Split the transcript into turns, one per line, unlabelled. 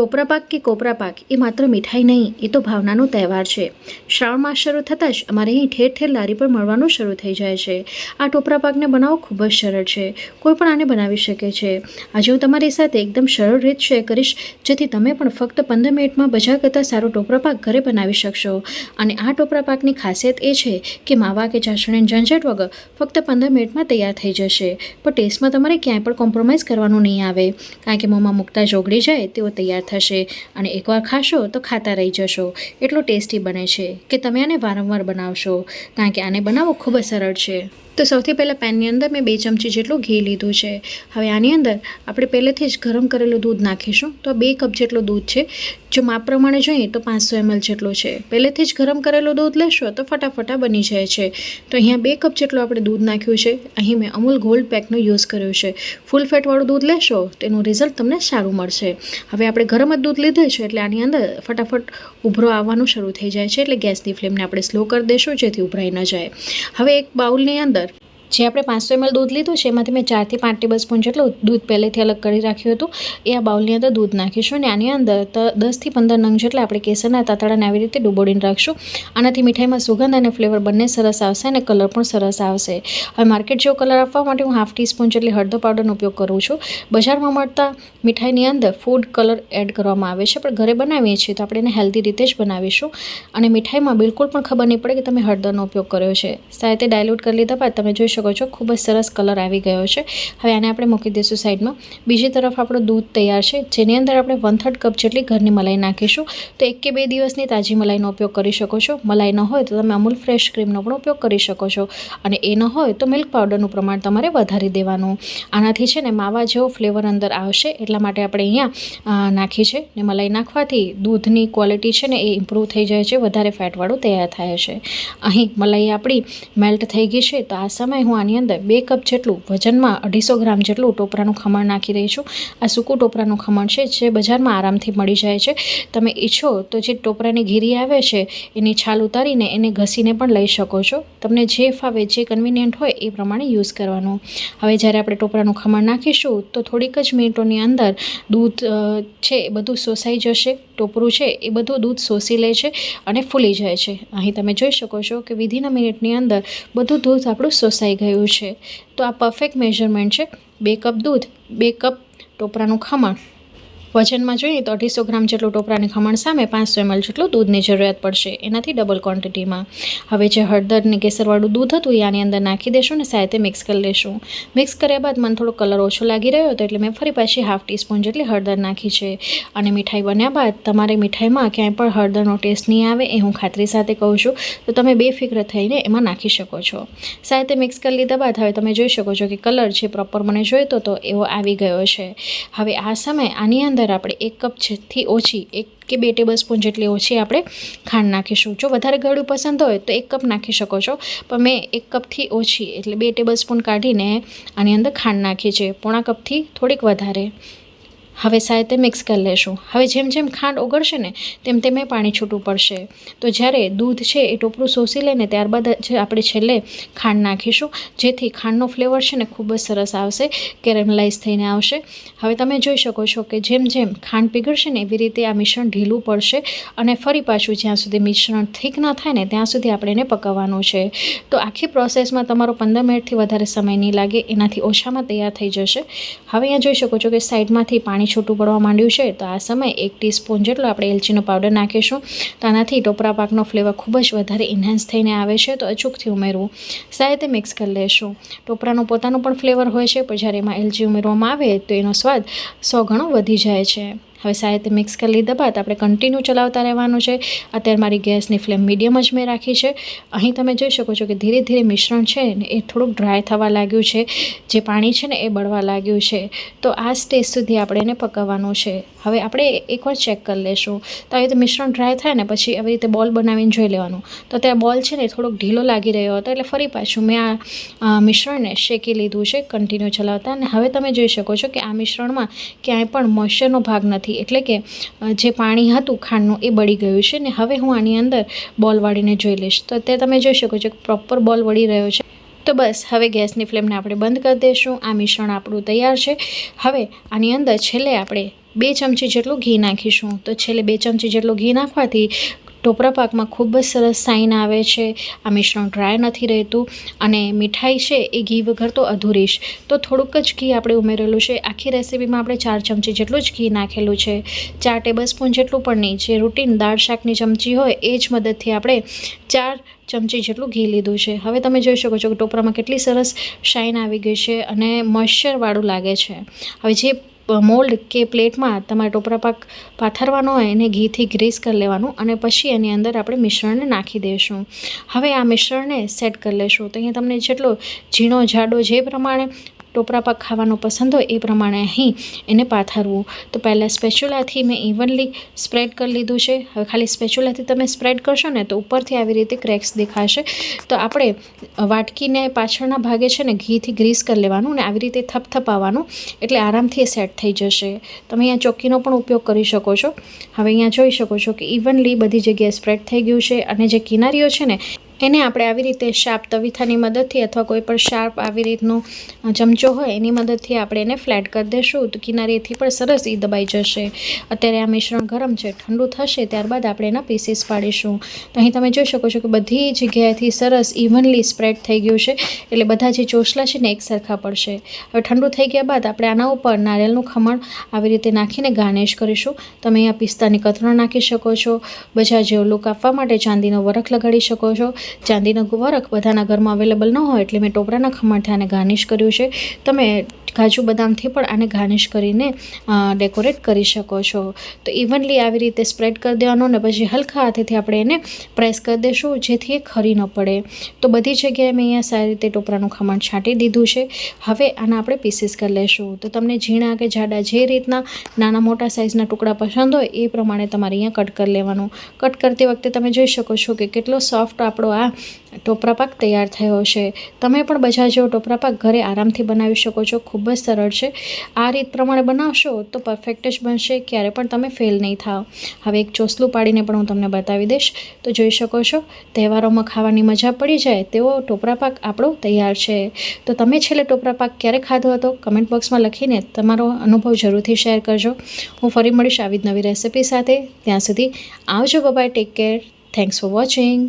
ટોપરા પાક કે કોપરા પાક એ માત્ર મીઠાઈ નહીં, એ તો ભાવનાનો તહેવાર છે. શ્રાવણ માસ શરૂ થતાં જ અમારે અહીં ઠેર ઠેર લારી પર મળવાનું શરૂ થઈ જાય છે. આ ટોપરા પાકને બનાવવો ખૂબ જ સરળ છે. કોઈ પણ આને બનાવી શકે છે. આજે હું તમારી સાથે એકદમ સરળ રીત શેર કરીશ, જેથી તમે પણ ફક્ત પંદર મિનિટમાં બજાર કરતાં સારો ટોપરા પાક ઘરે બનાવી શકશો. અને આ ટોપરા પાકની ખાસિયત એ છે કે માવા કે ચાસણી ઝંઝટ વગર ફક્ત પંદર મિનિટમાં તૈયાર થઈ જશે. પણ ટેસ્ટમાં તમારે ક્યાંય પણ કોમ્પ્રોમાઇઝ કરવાનું નહીં આવે. કારણ કે મોંમાં મૂકતા જ ઓગળી જાય તેઓ તૈયાર થશે અને એકવાર ખાશો તો ખાતા રહી જશો. એટલો ટેસ્ટી બને છે કે તમે આને વારંવાર બનાવશો. કારણ કે આને બનાવવું ખૂબ જ સરળ છે. તો સૌથી પહેલાં પેનની અંદર મેં બે ચમચી જેટલું ઘી લીધું છે. હવે આની અંદર આપણે પહેલેથી જ ગરમ કરેલું દૂધ નાખીશું. તો બે કપ જેટલું દૂધ છે. જો માપ પ્રમાણે જોઈએ તો પાંચસો એમએલ જેટલું છે. પહેલેથી જ ગરમ કરેલું દૂધ લેશો તો ફટાફટા બની જાય છે. તો અહીંયા બે કપ જેટલું આપણે દૂધ નાખ્યું છે. અહીં મેં અમૂલ ગોલ્ડ પેકનો યુઝ કર્યો છે. ફૂલ ફેટવાળું દૂધ લેશો તેનું રિઝલ્ટ તમને સારું મળશે. હવે આપણે ગરમ જ દૂધ લીધું છે એટલે આની અંદર ફટાફટ ઉભરો આવવાનું શરૂ થઈ જાય છે એટલે ગેસની ફ્લેમને આપણે સ્લો કરી દેશું જેથી ઉભરાઈ ન જાય. હવે એક બાઉલની અંદર જે આપણે પાંચસો એમએલ દૂધ લીધું છે, એમાંથી મેં ચારથી પાંચ ટેબલ સ્પૂન જેટલું દૂધ પહેલેથી અલગ કરી રાખ્યું હતું. એ આ બાઉલની અંદર દૂધ નાખીશું અને આની અંદર દસથી પંદર નંગ જેટલા આપણે કેસરના તાતડાને આવી રીતે ડૂબોડીને રાખશું. આનાથી મીઠાઈમાં સુગંધ અને ફ્લેવર બંને સરસ આવશે અને કલર પણ સરસ આવશે. હવે માર્કેટ જેવો કલર આપવા માટે હું હાફ ટીસ્પૂન જેટલી હળદર પાવડરનો ઉપયોગ કરું છું. બજારમાં મળતા મીઠાઈની અંદર ફૂડ કલર એડ કરવામાં આવે છે, પણ ઘરે બનાવીએ છીએ તો આપણે એને હેલ્ધી રીતે જ બનાવીશું. અને મીઠાઈમાં બિલકુલ પણ ખબર નહીં પડે કે તમે હળદરનો ઉપયોગ કર્યો છે. સાથે ડાયલ્યુટ કરી લીધા બાદ તમે જોઈ છો. ખૂબ જ સરસ કલર આવી ગયો છે. હવે આને આપણે મૂકી દઈશું સાઈડમાં. બીજી તરફ આપણું દૂધ તૈયાર છે. જેની અંદર આપણે વન થર્ડ કપ જેટલી ઘરની મલાઈ નાખીશું. તો એક કે બે દિવસની તાજી મલાઈનો ઉપયોગ કરી શકો છો. મલાઈ ન હોય તો તમે અમૂલ ફ્રેશ ક્રીમનો પણ ઉપયોગ કરી શકો છો. અને એ ન હોય તો મિલ્ક પાવડરનું પ્રમાણ તમારે વધારી દેવાનું. આનાથી છે ને માવા જેવો ફ્લેવર અંદર આવશે. એટલા માટે આપણે અહીંયા નાખી છે ને મલાઈ નાખવાથી દૂધની ક્વોલિટી છે ને એ ઇમ્પ્રૂવ થઈ જાય છે. વધારે ફેટવાળું તૈયાર થાય છે. અહીં મલાઈ આપણી મેલ્ટ થઈ ગઈ છે. તો આ સમયે હું આની અંદર બે કપ જેટલું વજનમાં અઢીસો ગ્રામ જેટલું ટોપરાનું ખમણ નાખી રહી છું. આ સૂકું ટોપરાનું ખમણ છે, જે બજારમાં આરામથી મળી જાય છે. તમે ઈચ્છો તો જે ટોપરાની ઘીરી આવે છે, એની છાલ ઉતારીને એને ઘસીને પણ લઈ શકો છો. તમને જે ફાવે, જે કન્વિનિયન્ટ હોય એ પ્રમાણે યુઝ કરવાનું. હવે જ્યારે આપણે ટોપરાનું ખમણ નાખીશું, તો થોડીક જ મિનિટોની અંદર દૂધ છે એ બધું શોષાઈ જશે. ટોપરું છે એ બધું દૂધ શોષી લે છે અને ફૂલી જાય છે. અહીં તમે જોઈ શકો છો કે વિધિના મિનિટની અંદર બધું દૂધ આપણું શોષાઈ ગયું છે. તો આ પરફેક્ટ મેઝરમેન્ટ છે. બે કપ દૂધ બે કપ ટોપરાનું ખમણ. વજનમાં જોઈએ તો અઢીસો ગ્રામ જેટલું ટોપરાની ખમણ સામે પાંચસો એમએલ જેટલું દૂધની જરૂરિયાત પડશે. એનાથી ડબલ ક્વોન્ટિટીમાં હવે જે હળદર ને કેસરવાળું દૂધ હતું, એ આની અંદર નાખી દેશું ને સાથે મિક્સ કરી લેશું. મિક્સ કર્યા બાદ મને થોડો કલર ઓછો લાગી રહ્યો હતો, એટલે મેં ફરી પાછી હાફ ટીસ્પૂન જેટલી હળદર નાખી છે. અને મીઠાઈ બન્યા બાદ તમારે મીઠાઈમાં ક્યાંય પણ હળદરનો ટેસ્ટ નહીં આવે, એ હું ખાતરી સાથે કહું છું. તો તમે બેફિક્ર થઈને એમાં નાખી શકો છો. સાથે મિક્સ કરી લીધા બાદ હવે તમે જોઈ શકો છો કે કલર છે પ્રોપર મને જોઈતો તો એવો આવી ગયો છે. હવે આ સમયે આની અંદર આપણે એક કપ જેથી ઓછી, એક કે બે ટેબલ સ્પૂન જેટલી ઓછી આપણે ખાંડ નાખીશું. જો વધારે ગળ્યું પસંદ હોય તો એક કપ નાખી શકો છો. પણ મેં એક કપથી ઓછી, એટલે બે ટેબલ સ્પૂન કાઢીને આની અંદર ખાંડ નાખી છે. પોણા કપથી થોડીક વધારે. હવે સાથે મિક્સ કરી લેશું. હવે જેમ જેમ ખાંડ ઓગળશે ને, તેમ તેમ એ પાણી છૂટું પડશે. તો જ્યારે દૂધ છે એ ટોપરું શોષી લે ને, ત્યારબાદ જ આપણે છેલ્લે ખાંડ નાખીશું. જેથી ખાંડનો ફ્લેવર છે ને, ખૂબ જ સરસ આવશે કેરેમલાઇઝ થઈને આવશે. હવે તમે જોઈ શકો છો કે જેમ જેમ ખાંડ પીગળશે ને, એવી રીતે આ મિશ્રણ ઢીલું પડશે અને ફરી પાછું જ્યાં સુધી મિશ્રણ ઠીક ના થાય ને, ત્યાં સુધી આપણે એને પકવવાનું છે. તો આખી પ્રોસેસમાં તમારો પંદર મિનિટથી વધારે સમય નહીં લાગે, એનાથી ઓછામાં તૈયાર થઈ જશે. હવે અહીંયા જોઈ શકો છો કે સાઈડમાંથી પાણી છૂટું પડવા માંડ્યું છે, તો આ સમયે એક ટીસ્પૂન જેટલો આપણે એલચીનો પાવડર નાખીશું. તો આનાથી ટોપરા પાકનો ફ્લેવર ખૂબ જ વધારે ઇન્હાન્સ થઈને આવે છે, તો અચૂકથી ઉમેરવું. સાથે મિક્સ કરી લેશું. ટોપરાનું પોતાનું પણ ફ્લેવર હોય છે, પણ જ્યારે એમાં એલચી ઉમેરવામાં આવે, તો એનો સ્વાદ સો ગણો વધી જાય છે. હવે સાહેબ મિક્સ કરી લીધા બાદ આપણે કન્ટિન્યુ ચલાવતા રહેવાનું છે. અત્યારે મારી ગેસની ફ્લેમ મીડિયમ જ મેં રાખી છે. અહીં તમે જોઈ શકો છો કે ધીરે ધીરે મિશ્રણ છે ને એ થોડુંક ડ્રાય થવા લાગ્યું છે. જે પાણી છે ને એ બળવા લાગ્યું છે. તો આ સ્ટેજ સુધી આપણે એને પકાવવાનું છે. હવે આપણે એકવાર ચેક કરી લેશું. તો આવી રીતે મિશ્રણ ડ્રાય થાય ને પછી આવી રીતે બોલ બનાવીને જોઈ લેવાનું. તો ત્યાં બોલ છે ને થોડોક ઢીલો લાગી રહ્યો હતો એટલે ફરી પાછું મેં આ મિશ્રણને શેકી લીધું છે કન્ટિન્યુ ચલાવતા. અને હવે તમે જોઈ શકો છો કે આ મિશ્રણમાં ક્યાંય પણ મોઇશ્ચરનો ભાગ નથી એટલે કે જે પાણી હતું ખાંડનું એ બળી ગયું છે ને હવે હું આની અંદર બોલ વાળીને જોઈ લઈશ. તો અત્યારે તમે જોઈ શકો છો કે પ્રોપર બોલ વળી રહ્યો છે. તો બસ, હવે ગેસની ફ્લેમને આપણે બંધ કરી દઈશું. આ મિશ્રણ આપણું તૈયાર છે. હવે આની અંદર છેલ્લે આપણે બે ચમચી જેટલું ઘી નાખીશું. તો છેલ્લે બે ચમચી જેટલું ઘી નાખવાથી ટોપરા પાકમાં ખૂબ જ સરસ સાઇન આવે છે. આ મિશ્રણ ડ્રાય નથી રહેતું અને મીઠાઈ છે એ ઘી વગર તો અધૂરી જ. તો થોડુંક જ ઘી આપણે ઉમેરેલું છે. આખી રેસીપીમાં આપણે ચાર ચમચી જેટલું જ ઘી નાખેલું છે. ચાર ટેબલ સ્પૂન જેટલું પણ નહીં. જે રૂટીન દાળ શાકની ચમચી હોય એ જ મદદથી આપણે ચાર ચમચી જેટલું ઘી લીધું છે. હવે તમે જોઈ શકો છો કે ટોપરામાં કેટલી સરસ શાઇન આવી ગઈ છે અને મોઇશ્ચરવાળું લાગે છે. હવે જે મોલ્ડ કે પ્લેટમાં તમારે ટોપરા પાક પાથરવાનો હોય એને ઘીથી ગ્રીસ કરી લેવાનું અને પછી એની અંદર આપણે મિશ્રણને નાખી દઈશું હવે આ મિશ્રણને સેટ કરી લેશું. તો અહીંયા તમને જેટલો ઝીણો, જાડો જે પ્રમાણે ટોપરા પાક ખાવાનો પસંદ હોય એ પ્રમાણે અહીં એને પાથરવું. તો પહેલાં સ્પેચ્યુલાથી મેં ઇવનલી સ્પ્રેડ કરી લીધું છે. હવે ખાલી સ્પેચ્યુલાથી તમે સ્પ્રેડ કરશો ને તો ઉપરથી આવી રીતે ક્રેક્સ દેખાશે. તો આપણે વાટકીને પાછળના ભાગે છે ને ઘીથી ગ્રીસ કરી લેવાનું અને આવી રીતે થપથપાવવાનું એટલે આરામથી સેટ થઈ જશે. તમે અહીંયા ચોક્કીનો પણ ઉપયોગ કરી શકો છો. હવે અહીંયા જોઈ શકો છો કે ઇવનલી બધી જગ્યાએ સ્પ્રેડ થઈ ગયું છે અને જે કિનારીઓ છે ને એને આપણે આવી રીતે શાર્પ તવીથાની મદદથી અથવા કોઈ પણ શાર્પ આવી રીતનો ચમચો હોય એની મદદથી આપણે એને ફ્લેટ કરી દઈશું તો કિનારીથી પણ સરસ એ દબાઈ જશે. અત્યારે આ મિશ્રણ ગરમ છે, ઠંડુ થશે ત્યારબાદ આપણે એના પીસીસ પાડીશું. તો અહીં તમે જોઈ શકો છો કે બધી જગ્યાએથી સરસ ઇવનલી સ્પ્રેડ થઈ ગયું છે, એટલે બધા જે ચોસલા છે ને એક સરખા પડશે. હવે ઠંડુ થઈ ગયા બાદ આપણે આના ઉપર નારિયેળનું ખમણ આવી રીતે નાખીને ગાર્નિશ કરીશું. તમે અહીંયા પિસ્તાની કતરણ નાખી શકો છો બજાર જેવો લુક આપવા માટે ચાંદીનો વરખ લગાડી શકો છો. ચાંદીનો ગુવારક બધાના ઘરમાં અવેલેબલ ન હોય એટલે મેં ટોપરાના ખમણથી આને ગાર્નિશ કર્યું છે. તમે કાજુ બદામથી પણ આને ગાર્નિશ કરીને ડેકોરેટ કરી શકો છો. તો ઇવનલી આવી રીતે સ્પ્રેડ કરી દેવાનો ને પછી હલકા હાથેથી આપણે એને પ્રેસ કરી દઈશું જેથી એ ખરી ન પડે. તો બધી જગ્યાએ મેં અહીંયા સારી રીતે ટોપરાનું ખમણ છાંટી દીધું છે. હવે આના આપણે પીસીસ કરી લેશું. તો તમને ઝીણા કે જાડા જે રીતના નાના મોટા સાઇઝના ટુકડા પસંદ હોય એ પ્રમાણે તમારે અહીંયા કટ કરી લેવાનું. કટ કરતી વખતે તમે જોઈ શકો છો કે કેટલો સોફ્ટ આપણો આ ટોપરા પાક તૈયાર થયો છે. તમે પણ બજાર જેવો ટોપરા પાક ઘરે આરામથી બનાવી શકો છો. ખૂબ જ સરળ છે. આ રીત પ્રમાણે બનાવશો તો પરફેક્ટ જ બનશે. ક્યારે પણ તમે ફેલ નહીં થાવ. હવે એક ચોસલું પાડીને પણ હું તમને બતાવી દઈશ. તો જોઈ શકો છો, તહેવારોમાં ખાવાની મજા પડી જાય તેવો ટોપરા પાક આપણો તૈયાર છે. તો તમે છેલ્લે ટોપરા પાક ક્યારે ખાધો હતો? કમેન્ટ બોક્સમાં લખીને તમારો અનુભવ જરૂરથી શેર કરજો. હું ફરી મળીશ આવી જ નવી રેસિપી સાથે. ત્યાં સુધી આવજો bye bye take care thanks for watching